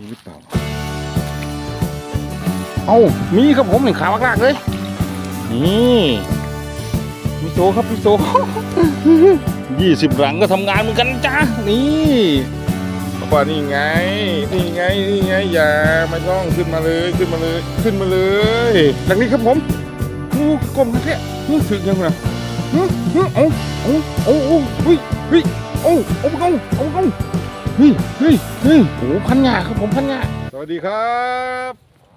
มีหรือเปล่าเอ้ามีครับผมหนึ่งขาวลากๆเลย นี่พี่โซครับพี่โซยี่สิบหลังก็ทำงานเหมือนกันจ้านี่บอกว่านี่ไง นี่ไง นี่ไง อย่าไม่ต้องขึ้นมาเลย ขึ้นมาเลย ขึ้นมาเลย หลังนี้ครับผมงูกลมกระเทะงูถึกยังไงฮึฮึเอาเอาเอาเอาเฮ้ยเฮ้ยเอาเอาเอาเอา เฮ้ยเฮ้ยเฮ้ยโอ้พันงาครับผมพันงาสวัสดีครับ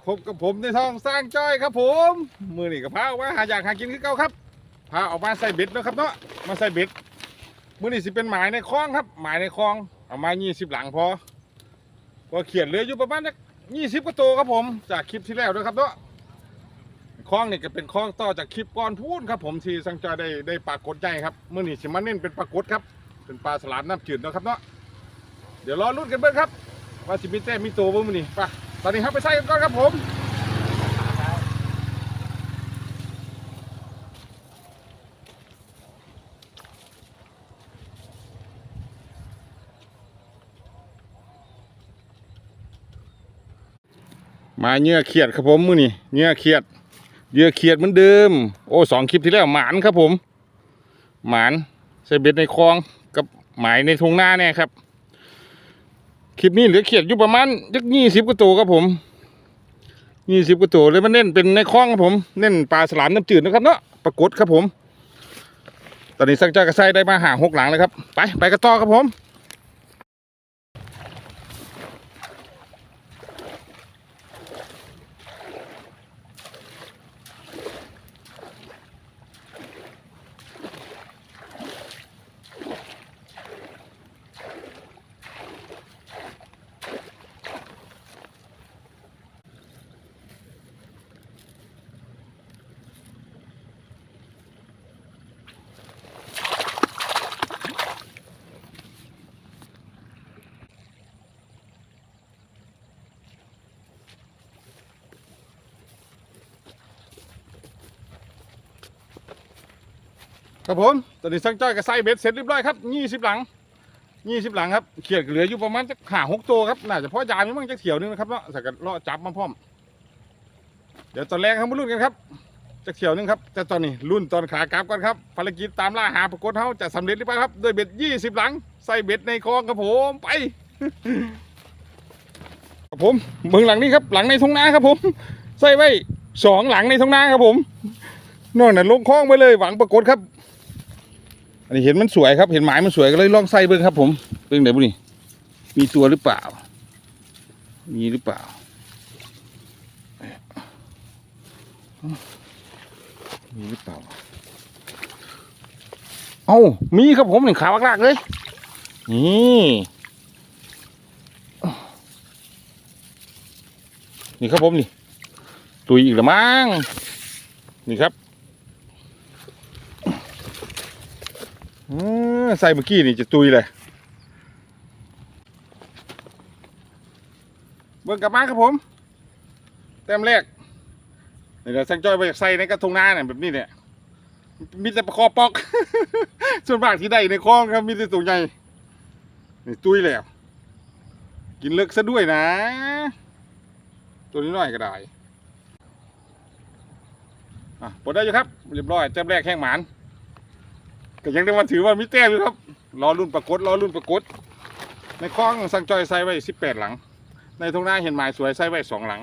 พบกับผมในท้องสร้างจ้อยครับผม มือนี่กับพาออกมาหาอยากหากินคือเก่าครับพาออกมาใส่เบ็ดนะครับเนาะมาใส่เบ็ดมือนี่สิเป็นหมายในคลองครับ หมายในคลองเอามา20หลังพอพอเขียนเหลืออยู่ประมาณยี่สิบกว่าตัวครับผม จากคลิปที่แล้วนะครับเนาะคลองนี่ก็เป็นคลองต่อจากคลิปก่อนพูดครับผมที่สังจอยได้ได้ปลากดใหญ่ครับมือนี่สิมาเน้นเป็นปลากดครับเป็นปลาสลามน้ำจืดนะครับเนาะ ดี๋ยวรอรุ่นกันเบิ้งครับ ว่าสิมีแต้มมีตัวบ่มือนี่ไปตอนนี้ครับไปใส่กันก่อนครับผมมาเนื้อเขียดครับผมมือนี่เนื้อเขียดเยื่อเขียดเหมือนเดิม โอ้สองคลิปที่แล้วหมานครับผม หมานใส่เบ็ดในคลองกับหมายในทุ่งนาเนี่ยครับ คลิปนี้เหลือเขียดอยู่ประมาณยักยี่สิบกว่าตัวครับผมยี่สิบกว่าตัวเลยมันเน้นเป็นในคลองครับผมเน้นปลาสลามน้ำจืดนะครับเนาะปรากฏครับผม ตอนนี้สักเจ้ากระไซได้มาหาหกหลังแล้วครับ ไปไปกระต่อครับผม ครับผมตอนนี้สังจ้อยกับไซเบ็ดเสร็จเรียบร้อยครับยี่สิบหลังยี่สิบหลังครับเขียดเหลืออยู่ประมาณจะหาหกตัวครับน่าจะพ่อยามยังมั่งจะเขียวนึงนะครับเนาะส่กันล่อจับมาพร้อม เดี๋ยวตอนแรกครับมาลุ้นกันครับจะเขียวนึงครับแต่ตอนนี้รุ่นตอนขากลับก่อนครับภารกิจตามล่าหาปรากฏเฮาจะสำเร็จหรือเปล่าครับด้วยเบ็ดยี่สิบหลังใส่เบ็ดในคลองครับผมไปครับผมเมืองหลังนี้ครับ หลังในทุ่งนาครับผม ใส่ไว้สองหลังในทุ่งนาครับผมนอกนั้นลงคลองไปเลยหวังปรากฏครับ อันนี้เห็นมันสวยครับ เห็นหมายมันสวยก็เลยลองใส่เบิ่งครับ ผมเบิ่งไหนบุนี่มีตัวหรือเปล่า มีหรือเปล่ามีหรือเปล่า เอ้ามีครับผมหนึ่งขาวลากเลย นี่นี่ครับผมนี่ ตุยอีกแล้วมั้งนี่ครับ เออ ใส่เมื่อกี้นี่จะตุยเลยเบิ่งกลับมาครับผมแต้มแรกเดี๋ยวสังจอยไปใส่ในกระทงนาเนี่ยแบบนี้เนี่ยมีแต่ปลาคอปอก ส่วนมากที่ได้ในคลองครับมีแต่ตัวใหญ่นี่ตุยแล้ว กินเลิกซะด้วยนะ ตัวนี้น้อยก็ได้อะปลดได้อยู่ครับ เรียบร้อยแต้มแรกแข้งหมาน ก็ยังได้มาถือว่ามีแต้มอยู่ครับรอรุ่นปรากฏรอรุ่นปรากฏในคลองสังจอยใส่ไว้สิบแปดหลัง ในทงหน้าเห็นหมายสวยใส่ไว้สองหลัง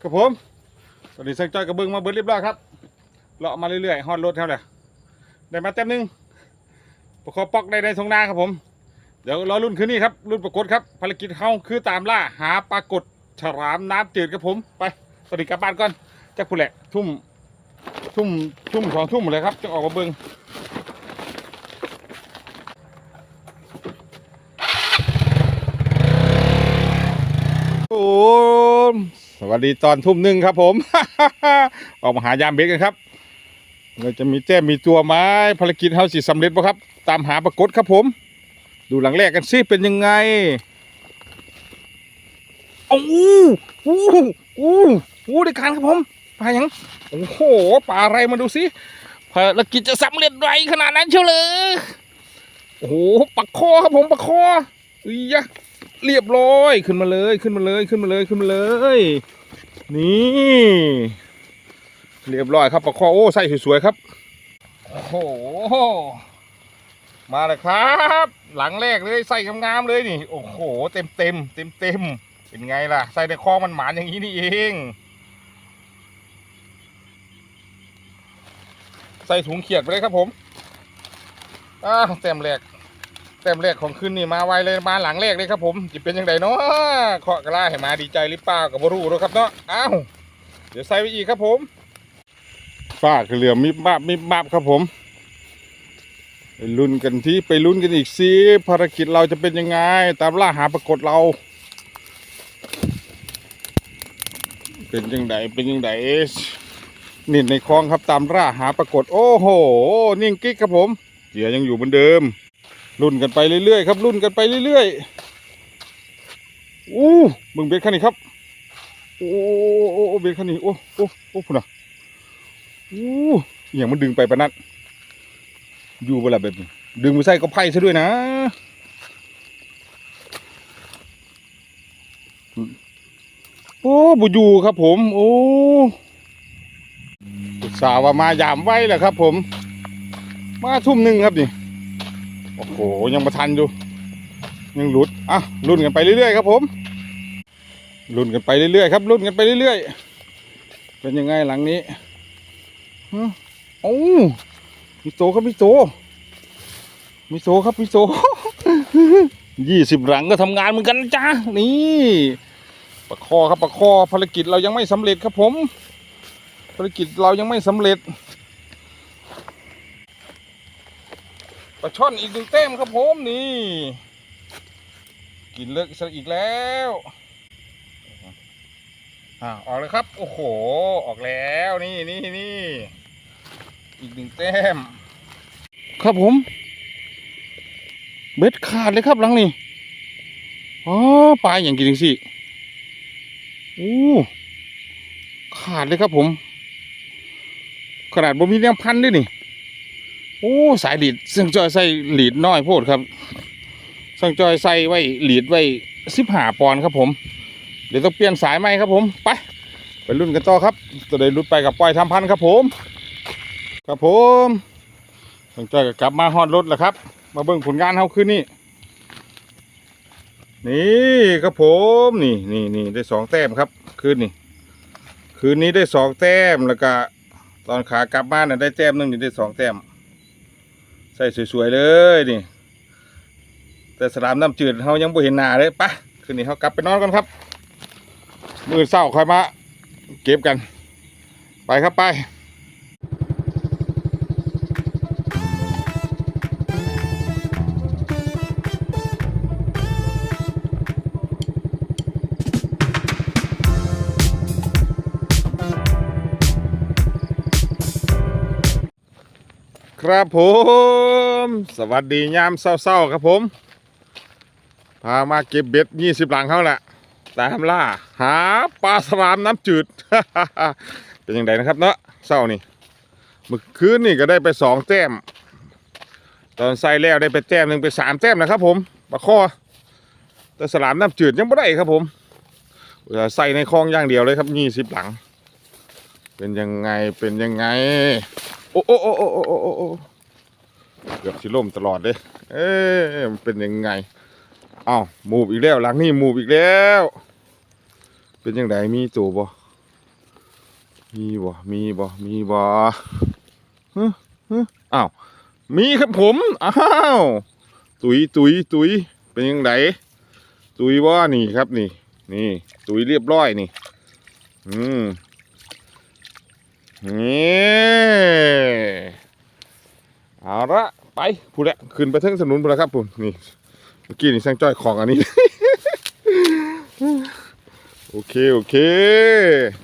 ครับผมตอนนี้สังจอยกระเบื้องมาเบิดเรียบร้อยครับเลาะมาเรื่อยๆฮอดรถเท่าไหร่ได้มาแต้มหนึ่งประคอปอกได้ในทงหน้าครับผม เดี๋ยวรอรุ่นคืนนี้ครับรุ่นปรากฏครับภารกิจเฮาคือตามล่าหาปรากฏ ฉลามน้ำจืดครับผมไปสวัสดีกลับบ้านก่อนจักผู้แหละ ทุ่ม ทุ่มทุ่มสองทุ่มเลยครับจะออกมาเบิ้งโอ้สวัสดีตอนทุ่มหนึ่งครับผม ออกมาหายามเบสกันครับ เราจะมีแต้มมีตัวไม้ภารกิจเฮาสิสำเร็จป่ะครับ ตามหาปรากฏครับผม ดูหลังแรกกันสิเป็นยังไง โอ้โหโอ้โหโอ้โหได้การครับผมปลายังโอ้โหปลาอะไรมาดูสิภารกิจจะสำเร็จไรขนาดนั้นเชียวเลยโอ้โหปักคอครับผมปักคออุ้ยยะเรียบร้อยขึ้นมาเลยขึ้นมาเลยขึ้นมาเลยขึ้นมาเลย นี่เรียบร้อยครับปักคอโอ้ใส่สวยๆครับโอ้โหมาเลยครับ หลังแรกเลยใส่งามๆเลยนี่ โอ้โห เต็มเต็มเต็มเต็มๆ เป็นไงล่ะ ใส่ในคลองมันหมานอย่างนี้นี่เอง ใส่ถุงเขียดไปเลยครับผมอ้าวแต้มแรกแต้มแรกของคืนนี่มาไวเลยมาหลังแรกเลยครับผมจะเป็นยังไงเนาะเคาะกระลาให้มาดีใจหรือเปล่ากับบรูนะครับเนาะอ้าวเดี๋ยวใส่ไปอีกครับผมฝ้าเหลือมิบมาบมิบมาบครับผมไปลุ้นกันที่ไปลุ้นกันอีกสิภารกิจเราจะเป็นยังไง ตามล่าหาปรากฏเรา เป็นยังไงเป็นยังไงนี่ในคลองครับตามร่าหาปรากฏ โอ้โห นิ่งกิ๊กครับผมเหยื่อยังอยู่เหมือนเดิมรุ่นกันไปเรื่อยๆครับรุ่นกันไปเรื่อยๆอู้มึงเบ็ดคันนี้ครับโอ้โอ้โอ้เบ็ดคันนี้โอ้โอ้โอ้พุ่นอะอู้อย่างมันดึงไปปะนัดอยู่เวลาแบบนี้ดึงไปใส่ก็ไพ่ซะด้วยนะ อ้บุยูครับผม โอ้สาวมายามไว้แหละครับ ผม มาทุ่มหนึ่งครับนี่โอ้โหยังมาทันอยู่ยังหลุดอะรุ่นกันไปเรื่อยๆครับผมรุ่นกันไปเรื่อยๆครับรุ่นกันไปเรื่อยๆเป็นยังไงหลังนี้ฮะโอ้มิโซครับมิโซมิโซครับมิโซยี่สิบหลังก็ทำงานเหมือนกันจ้านี่ ประคอครับประคอภารกิจเรายังไม่สำเร็จครับผมภารกิจเรายังไม่สำเร็จปลาช่อนอีกหนึ่งแต้มครับผมนี่กินเลิกอีกแล้วอ่าออกเลยครับ โอ้โห ออกแล้วนี่นี่นี่อีกหนึ่งแต้ม ครับผม เบ็ดขาดเลยครับหลังนี้อ๋อปลาอย่างกินจริงสิ อู้ขาดเลยครับผม ขนาดบ่มีแนวพันด้วยนี่โอ้สายหลีดเสื่งจอยใส่หลีดน้อยโพดครับเสื่งจอยใส่ไว้หลีดไว้สิบห้าปอนครับผม เดี๋ยวต้องเปลี่ยนสายใหม่ครับผมไปไปรุ่นกันต่อครับจะได้รุ่นไปกับปล่อยทำพันครับผม ครับผมเสื่งจอยก็กลับมาฮอดรถแล้วครับ มาเบิ่งผลงานเขาคืนนี้ นี่ครับผมนี่นี่นี่ได้สองแต้มครับ คืนนี้คืนนี้ได้สองแต้มแล้วก็ตอนขากลับบ้านน่ะได้แต้มหนึ่งนี่ได้สองแต้มใส่สวยๆเลยนี่ แต่สลามน้ำจืดเขายังบ่เห็นหน้าเลยปะคืนนี้เขากลับไปนอนกันครับ มือเศร้าคอยมาเก็บกัน ไปครับไป ครับผม สวัสดียามเศร้าๆครับผม พามาเก็บเบ็ดยี่สิบหลังเขาแหละตามล่า หาปลาสลามน้ำจืด เป็นยังไงนะครับเนาะเศร้านี่เมื่อคืนนี่ก็ได้ไปสองแต้ม ตอนใส่แล้วได้ไปแต้มหนึ่งไปสามแต้มนะครับผมปลาคอแต่สลามน้ำจืดยังไม่ได้ครับผมใส่ในคลองอย่างเดียวเลยครับยี่สิบหลัง เป็นยังไงเป็นยังไง อ้โอ้โอ้โอ้โอ้โอ้โอเกือบสิล่มตลอดเลย เอ๊ะมันเป็นยังไงอ้าวมูบอีกแล้วหลังนี่มูบอีกแล้ว เป็นยังไงมีตัวบ่มีบ่ มีบ่ มีบ่ฮึฮึอ้าว มีครับผม อ้าว ตุยตุยตุยเป็นยังไงตุยว่านี่ครับนี่ นี่ ตุยเรียบร้อยนี่ อืม นี่เอาละไปพูดแล้วขึ้นไปเทิงถนนพูดแล้วครับผมนี่เมื่อกี้นี่แซงจ้อยของอันนี้ โอเค โอเค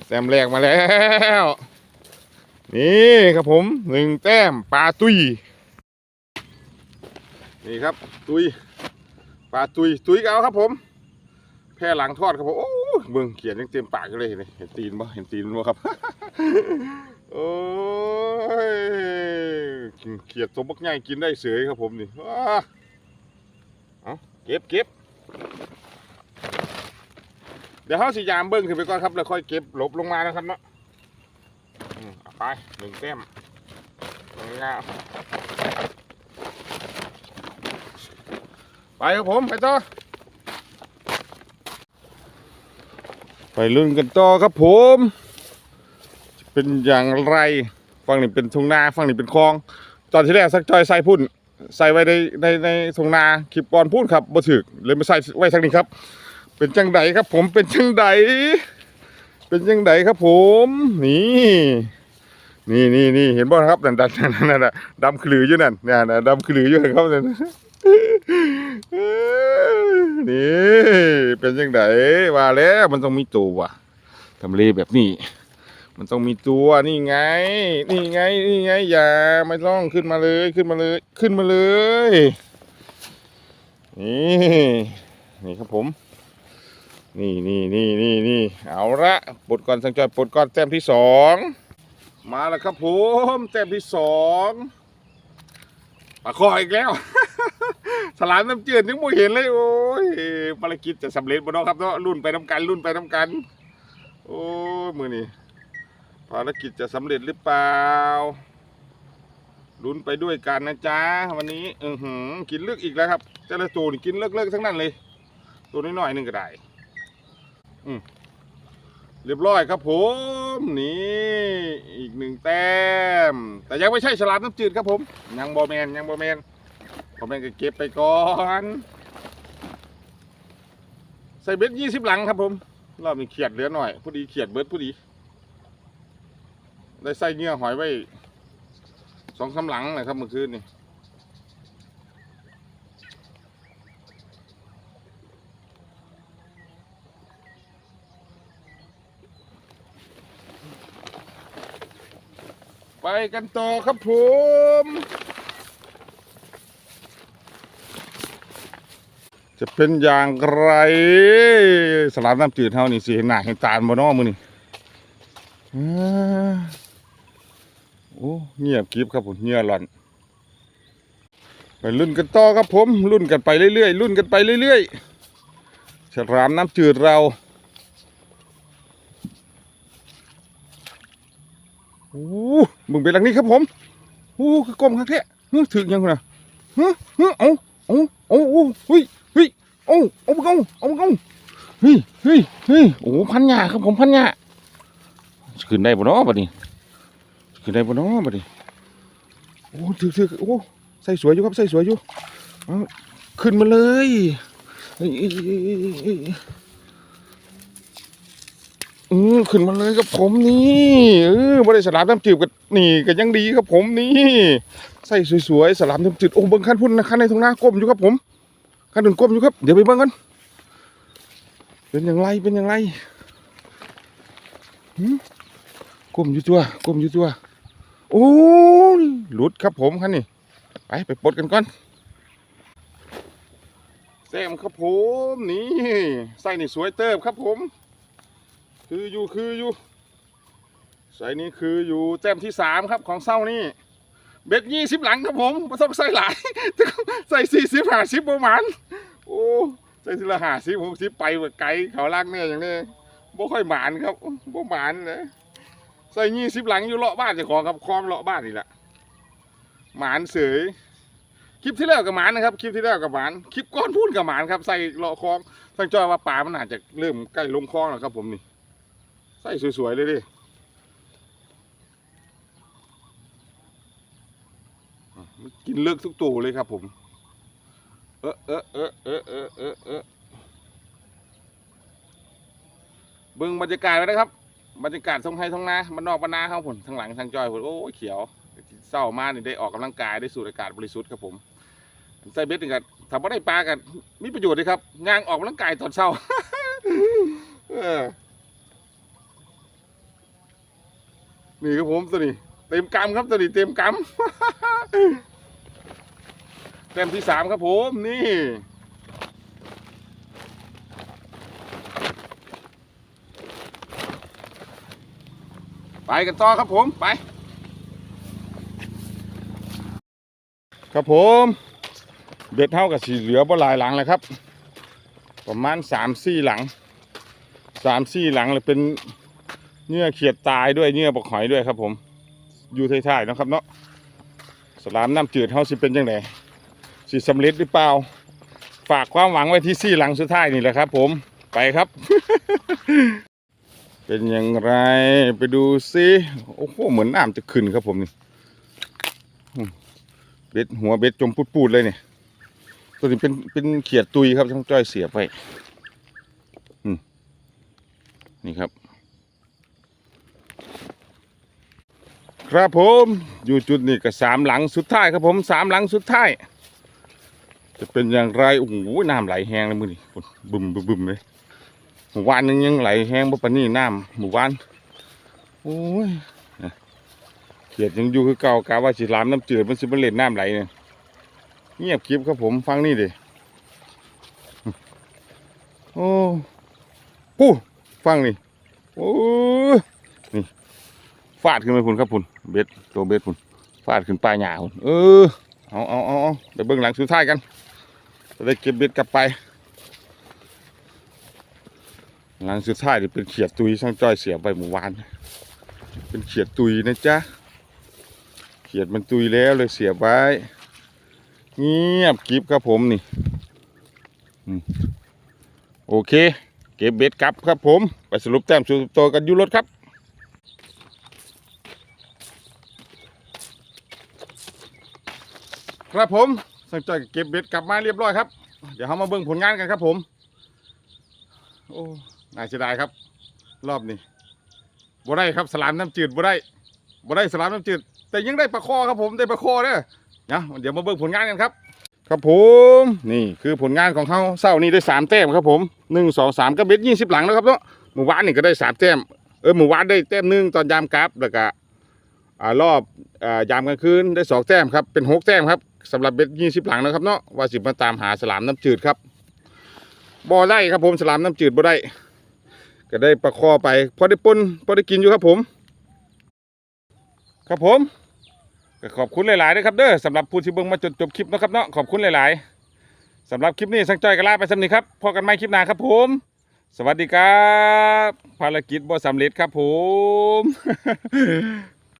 แต้มแรกมาแล้ว นี่ครับผมหนึ่งแต้มปลาตุยนี่ครับ ตุยปลาตุยตุยก็เอาครับผม แพร่หลังทอดครับผมโอ้ เบิ่งเขียนยังเต็มปากอยู่เลยเห็นไหมเห็นตีนบ่เห็นตีนบ่ครับ โอ้ยเขียดสมบักใหญ่กินได้เสยครับผมนี่เอาเก็บเก็บเดี๋ยวเขาสิยามเบิ้งขึ้นไปก่อนครับแล้วค่อยเก็บหลบลงมานะครับเนาะเอาไปหนึ่งแต้มงามไปครับผมไปต่อ ไปลุ้นกันต่อครับผม เป็นอย่างไรฝั่งนี้เป็นทุ่งนาฝั่งนี้เป็นคลอง ตอนที่แรกสักจอยใส่พุ่น ใส่ไว้ในในในทุ่งนาคลิปก่อนพูดครับบ่ถึกเลยมาใส่ไว้ทางนี้ครับ เป็นจังไดครับ ผมเป็นจังไดเป็นจังไดครับผม นี่นี่นี่นี่เห็นบ่ครับนั่นนั่นนั่นนั่นน่ะดำขลืออยู่นั่นเนี่ยนะดำขลืออยู่ครับนั่น นี่เป็นจังไดว่าแล้วมันต้องมีตัวว่ะทำเลแบบนี้ มันต้องมีตัวนี่ไง นี่ไงนี่ไงอย่าไม่ต้องขึ้นมาเลยขึ้นมาเลยขึ้นมาเลยนี่นี่ครับผม นี่นี่นี่นี่นี่เอาละปลดก่อนสังจอยปลดก่อนแต้มที่สองมาแล้วครับผมแต้มที่สองปลาคออีกแล้ว สลามน้ำจืดยังไม่เห็นเลยโอ้ยภารกิจจะสำเร็จบ่เนาะครับเนาะรุ่นไปน้ำกันรุ่นไปน้ำกัน โอ้มือนี่ภารกิจจะสำเร็จหรือเปล่าลุ้นไปด้วยกันนะจ๊ะวันนี้อือหือกินเลือกอีกแล้วครับเจ้าละตัวนี่กินเลิกเลิกทั้งนั้นเลย ตัวน้อยๆหนึ่งก็ได้อืมเรียบร้อยครับผมนี่อีกหนึ่งแต้ม แต่ยังไม่ใช่ฉลามน้ำจืดครับผม ยังบอแมนยังบอแมน อแมนก็เก็บไปก่อน ใส่เบ็ดยี่สิบหลังครับผมรอบนี้เขียดเหลือหน่อยพอดีเขียดเบิดพอดี ได้ใส่เงี้ยหอยไว้สองสามหลังนะครับเมื่อคืนนี่ไปกันต่อครับผม จะเป็นอย่างไร สลามน้ำจืดเท่านี่สิหนาเห็นตาบ่เน้อมือนี่อ่าโอ้เงียบกริบครับผมเงียบหล่อน ไปรุ่นกันต่อครับผมรุ่นกันไปเรื่อยๆรุ่นกันไปเรื่อยๆฉลามน้ำจืดเราโอ้มึงเป็นหลังนี้ครับผมโอ้คือกลมครับแท้เฮ้ถึงยังไงเฮ้ยเฮ้ยเอา เอาเอาโอ้เฮ้ยเฮ้ยเอาเอาไปเอาเอาไปเอาเฮ้ยเฮ้ยเฮ้ยโอ้พันหยาครับผมพันหยาขึ้นได้บ่เนาะบัดนี้ขึ้นได้บ่เนาะบัดนี้โอ้ถือถือโอ้ใส่สวยอยู่ครับใส่สวยอยู่ขึ้นมาเลยอือขึ้นมาเลยครับผมนี่เออบ่ได้สลับน้ำจืดกับนี่ก็ยังดีครับผมนี่ ใส่สวยๆสลับน้ำจืดโอ้เบิ่งขั้นพุ่นนะขั้นในทุ่งนาก้มอยู่ครับผมขั้นอื่นก้มอยู่ครับ เดี๋ยวไปเบิ่งกันเป็นอย่างไรเป็นอย่างไรก้มอยู่ตัวก้มอยู่ตัวโอ้หลุดครับผมคันนี่ไปไปปลดกันก่อนแซมครับผมนี่ใส่นี่สวยเติบครับผม คืออยู่คืออยู่ใส่นี่คืออยู่แต้มที่สามครับของเศร้านี่ เบ็ดยี่สิบหลังครับผมไม่ต้องใส่หลาย ใส่สี่สิบห้าสิบประมาณโอ้ใส่ทีละห้าสิบหกสิบไปแบบไกลเขาลักเนี่ยอย่างนี้บ่ค่อยหมานครับบ่หมานเลยใส่ยี่สิบหลังอยู่เลาะบ้านจ้าของครับคลองเลาะบ้านนี่แหละหมานเสยคลิปที่แล้วกับหมานนะครับคลิปที่แล้วกับหมานคลิปก้อนพูดกับหมานครับใส่เลาะคลองตั้งจอยว่าป่ามันอาจจะเริ่มใกล้ลงคลองแล้วครับผมนี่ใส่สวยๆเลยดิอะมัน กินเลิกทุกตัวเลยครับผม เออเออเออเออเออเออเออเบิ่งบรรยากาศไว้นะครับ บรรยากาศทงไฮทงนาบ้านนอกบ้านนาเขาผลทางหลังทางจอยผลโอ้ยเขียวเศร้ามากนี่ได้ออกกำลังกายได้สูดอากาศบริสุทธิ์ครับผมใส่เบ็ดนี่กันทำว่าได้ปลากันมีประโยชน์เลยครับย่างออกกำลังกายตอนเช้าเออนี่ครับผมตัวนี้เต็มกำครับตัวนี้เต็มกำ เต็มที่สามครับผมนี่ไปกันต่อครับผมไป ครับผมเบ็ดเท่ากับสีเหลือบ่หลายหลังเลยครับ ประมาณสามสี่หลังสามสี่หลังเลยเป็นเนื้อเขียดตายด้วยเนื้อปลาหอยด้วยครับผม อยู่ท้ายๆนะครับเนาะสลามน้ำจืดเฮาสิเป็นยังไง สิสำเร็จหรือเปล่า ฝากความหวังไว้ที่สี่หลังสุดท้ายนี่แหละครับ ผมไปครับ เป็นอย่างไรไปดูซิโอ้โหเหมือนน้ำจะขึ้นครับผมนี่เบ็ดหัวเบ็ดจมปูดๆเลยเนี่ยตัวนี้เป็นเป็นเขียดตุยครับช่างจ้อยเสียไปนี่ครับ ครับผมอยู่จุดนี้ก็สามหลังสุดท้ายครับผมสามหลังสุดท้าย จะเป็นอย่างไรโอ้โหน้ำไหลแห้งเลยมือนี่บึมบึมบึมเลยหมู่บ้านนึงยังไหลแห้งบ่ปนนี้น้ำหมู่บ้านโอ้ยเขียดยังอยู่คือเก่ากาว่าสิลามน้ำจืดมันสิมันเล่นน้ำไหลเนี่ยเงียบคลิปครับผมฟังนี่ดิโอ้ปู้ฟังนี่โอ้ยนี่ฟาดขึ้นไปพุ่นครับพุ่นเบ็ดตัวเบ็ดพุ่นฟาดขึ้นปลายหญ้าพุ่นเออเอาเอาเอาเอาเดี๋ยวเบิ่งหลังสุดท้ายกัน ได้เก็บเบ็ดกลับไป หลังสุดท้ายนี่เป็นเขียดตุยช่างจ้อยเสียไปเมื่อวาน เป็นเขียดตุยนะจ๊ะ เขียดมันตุยแล้วเลยเสียไว้เงียบกริบครับผมนี่โอเค เก็บเบ็ดกลับครับผม ไปสรุปแต้มสรุปตัวกันยูรถครับครับผม ช่งจอยเก็บเบ็ดกลับมาเรียบร้อยครับ เดี๋ยวเรามาเบิ่งผลงานกันครับผม โอ้น่าเสียดายครับ รอบนี้บ่ได้ครับสลามน้ำจืดบ่ได้บ่ได้สลามน้ำจืด แต่ยังได้ปลาคอครับผมได้ปลาคอเด้อนะเดี๋ยวมาเบิ่งผลงานกันครับ ครับผมนี่คือผลงานของเขาเศร้านี้ได้สามแต้มครับผมหนึ่งสองสามก็เบ็ดยี่สิบหลังแล้วครับเนาะหมู่บ้านนี่ก็ได้สามแต้มเออหมู่บ้านได้แต้มหนึ่งตอนยามกราฟแล้วก็อ่ารอบอ่ายามกลางคืนได้สองแต้มครับเป็นหกแต้มครับ สำหรับเบ็ดยี่สิบหลังนะครับเนาะว่าสิมาตามหาสลามน้ำจืดครับบ่อได้ครับผมสลามน้ำจืดบ่ได้ ก็ได้ประคอไปพอได้ปนพอได้กินอยู่ครับผม ครับผมก็ขอบคุณหลายๆด้วยครับเด้อสำหรับผู้ที่เบิ่งมาจนจบคลิปนะครับเนาะขอบคุณหลายๆสำหรับคลิปนี้สังจอยกันลาไปสำนีครับพอกันใหม่คลิปหน้าครับผม สวัสดีครับ ภารกิจบ่สำเร็จครับผม